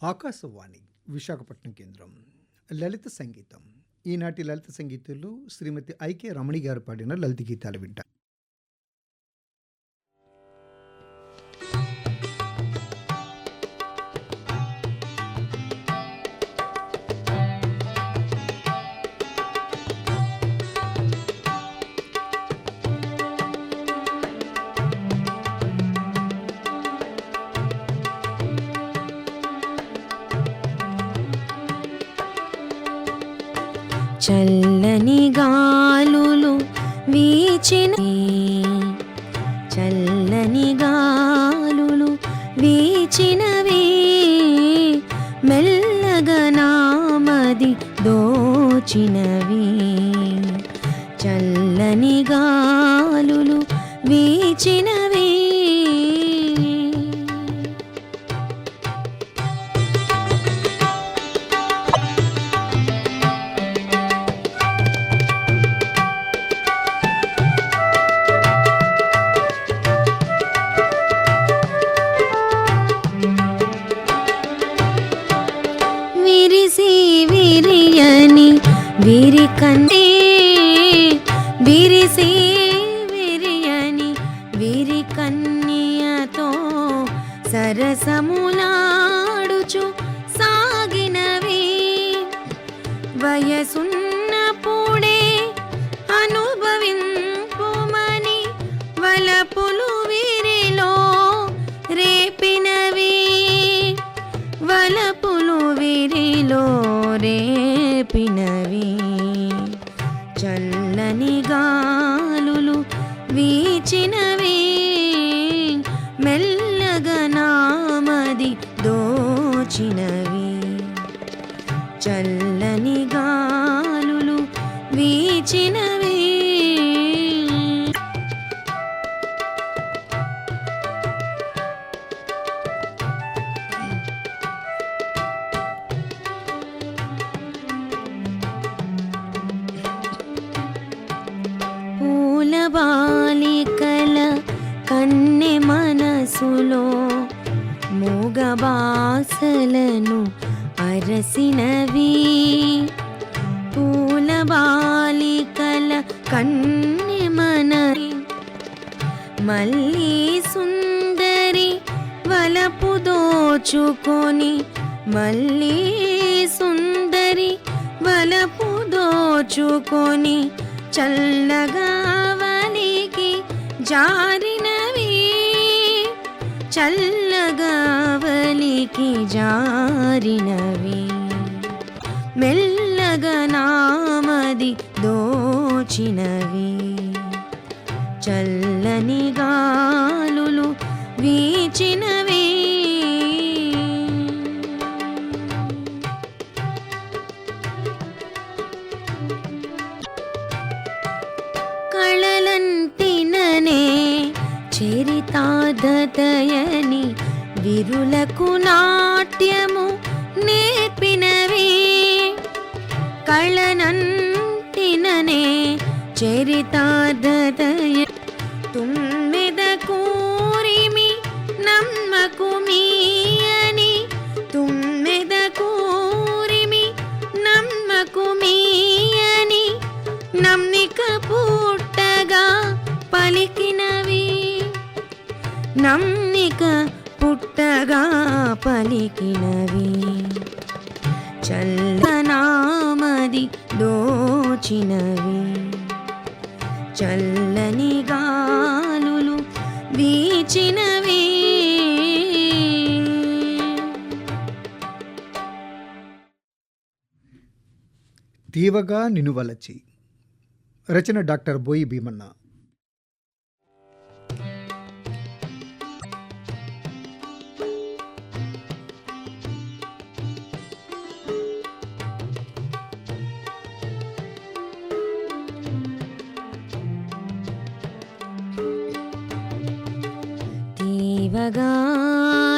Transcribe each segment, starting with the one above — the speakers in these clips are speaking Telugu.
ఆకాశవాణి విశాఖపట్నం కేంద్రం. లలిత సంగీతం. ఈనాటి లలిత సంగీతంలో శ్రీమతి ఐకే రమణి గారు పాడిన లలిత గీతాలు వింటారు చల్లని గాలులు వీచిన చల్లని గాలులు వీచినవి మెల్లగా నామది దోచినవి. చల్లని గా విరి కంటే విరిసి విరియని విరి కన్యతో సరసములాడుచు సాగినవి. వయసున్న వచ్చినవి చల్లని గాలులు వీచినవి. పూల బాలికల కన్నె మనసులో భోగవాసలను అరసినవి. పూల బాలికల కన్నె మన మళ్ళీ సుందరి వలపు దోచుకొని మళ్ళీ సుందరి వలపు దోచుకొని చల్లగా వలికి జారి చల్లగా వలికి జారినవి. మెల్లగా నామది దోచినవి. చల్లని గాలులు వీచినవి. విరులకు నాట్యము నేర్పినవి. కళనంటిననే చరితాదతయ తుమ్మెద కూరిమి నమ్మకు మీయని తుమ్మెద కూరిమి నమ్మకు మీయని నమ్మిక పుట్టగా పలికినవి. నమ్మిక చల్లగా పలికినవి. చల్లనామది దోచినవి. చల్లని గాలులు వీచినవి. తీవగా నినువలచి. రచన డాక్టర్ బోయి భీమన్న. చూడగా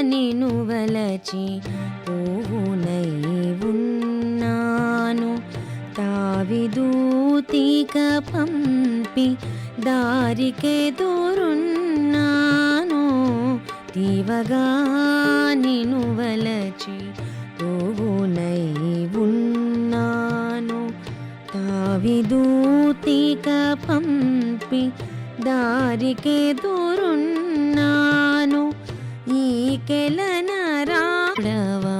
నిను వలచి పోవునై ఉన్నాను. తావిదూతిక పంపి దారికే దూరున్నాను. తీవగా నిను వలచి పోవునై ఉన్నాను. తావిదూతిక పంపి దారికే దూరు ఈకెలన రాడవా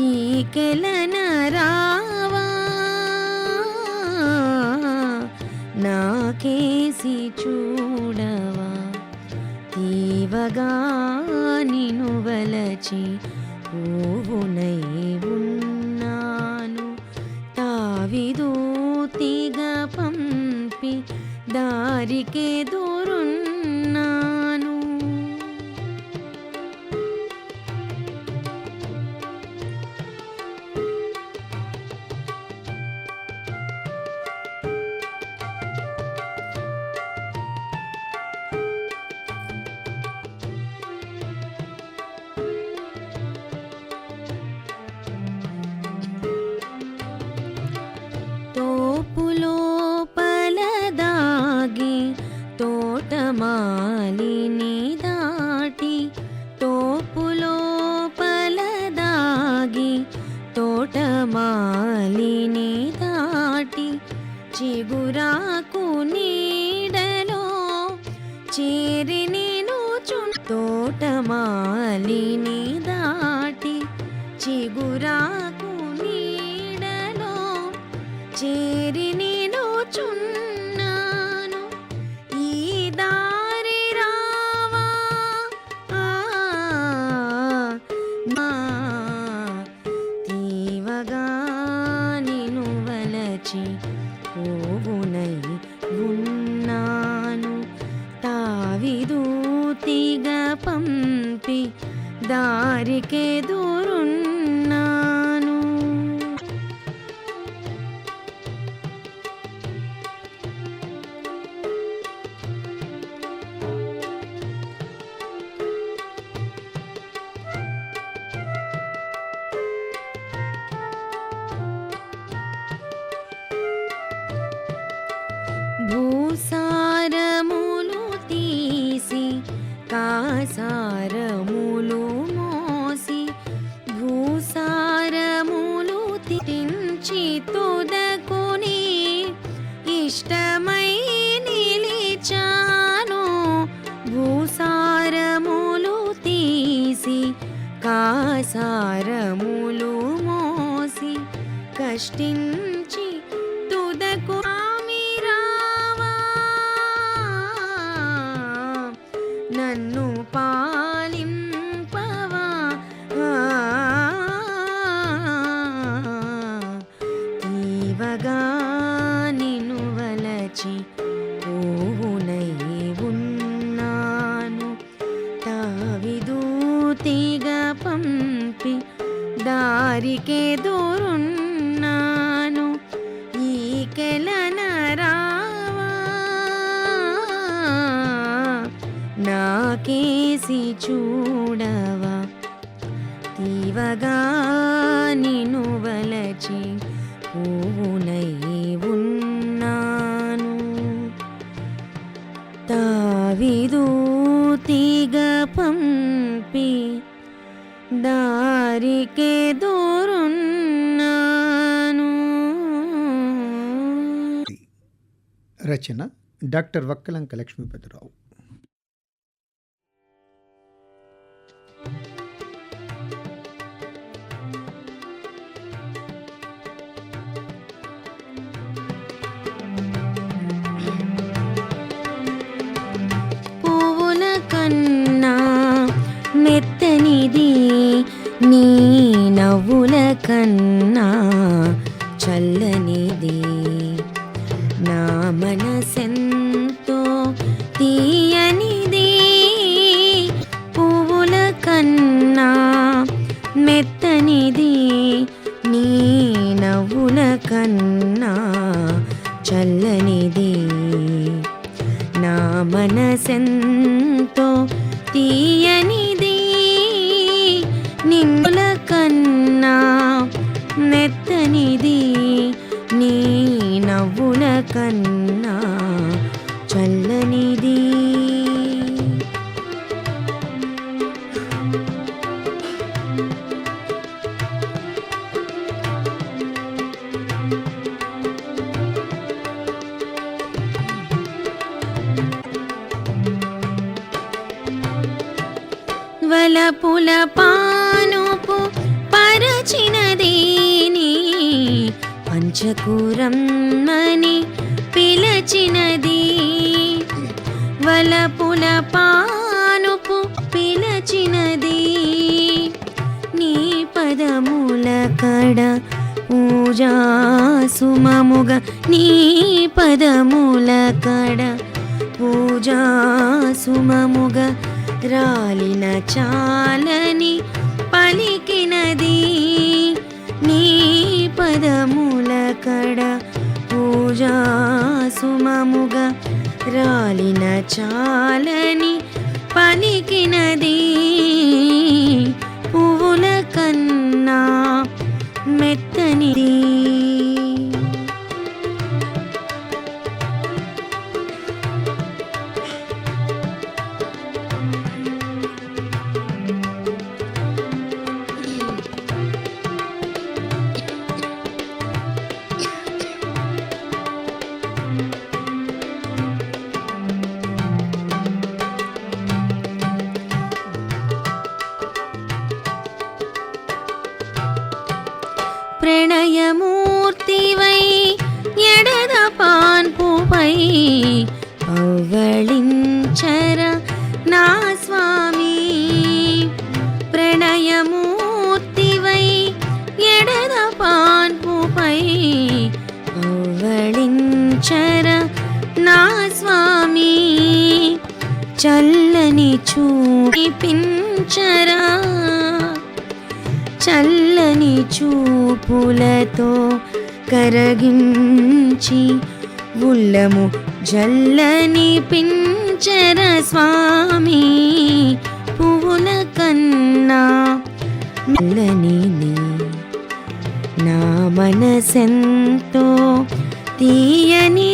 ఈకెలన రావా? నాకేసి చూడవా? తీవగా నిను వలచి పువ్వునై ఉన్నాను. తీగ పంపి దారికే దూరున్నా నాకు నీడలో చేరి నేను తోటమాలిని దాటి చిగురా భూసారములు తీసి కాసారములు మోసి భూసారములు తించి తుదకుని ఇష్టమై నిలిచాను. భూసారములు తీసి కాసారములు మోసి కష్టించి నాకేసి చూడవా? తీవగా నిను వలచి పువ్వునై ఉన్నాను. తావిదూతిగా పంపి దారికే దూరున్నాను. రచన డాక్టర్ వక్కలంక లక్ష్మీపతిరావు. ఇది నీ నవ్వుల కన్నా చల్లనిది. నా మనసెంతో తీయనిది పువ్వుల కన్నా మెత్తనిది. నీ నవ్వుల కన్నా చల్లనిది. నా మనసెంత వలపుల పానుపు పరచినదేని పంచకూరమ్మని పిలచినది. వలపుల పానుపు పిలచినది. నీ పదముల కడ పూజా సుమముగ నీ పదముల కడ పూజా సుమముగ రాలిన చాలని పలికినది నీ పదముల కడ పూజా సుమముగా రాలిన చాలని ప్రణయమూర్తివై ఎడద పాన్పుపై పవ్వళించర నా స్వామి ప్రణయమూర్తివై ఎడద పాన్పుపై పవ్వళించర నా స్వామి చల్లని చూపించరా చల్లని చూపులతో కరగించి ఉల్లము జల్లని పించర స్వామి పువ్వుల కన్నా నల్లని నా మనసెంతో తీయని